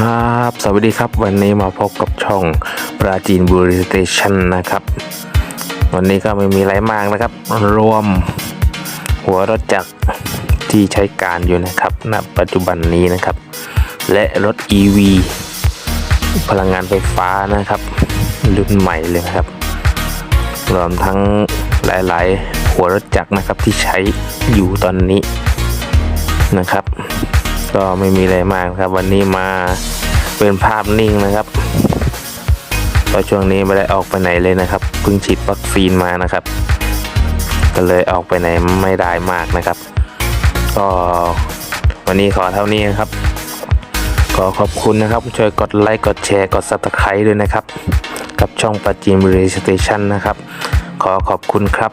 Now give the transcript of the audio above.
ครับ สวัสดีครับ วันนี้มาพบกับช่องปราจีนบุรีสเตชันนะครับ วันนี้ก็ไม่มีอะไรมากนะครับ รวม หัวรถจักรที่ใช้การอยู่นะครับณปัจจุบันนี้นะครับ และรถ EV พลังงานไฟฟ้านะครับรุ่นใหม่เลยนะครับ รวมทั้งหลาย ๆ หัวรถจักรนะครับที่ใช้อยู่ตอนนี้นะครับ ก็ไม่มีอะไรมากครับ วันนี้มาเป็นภาพนิ่งนะครับเพราะช่วงนี้ไม่ได้ออกไปไหนเลยนะครับเพิ่งฉีดวัคซีนมานะครับ ก็เลยออกไปไหนไม่ได้มากนะครับ ก็วันนี้ขอเท่านี้นะครับ ขอขอบคุณนะครับช่วยกดไลค์กดแชร์กด subscribe ด้วยนะครับ กับช่องปัจจิมบุรีสเตชันนะครับ ขอขอบคุณครับ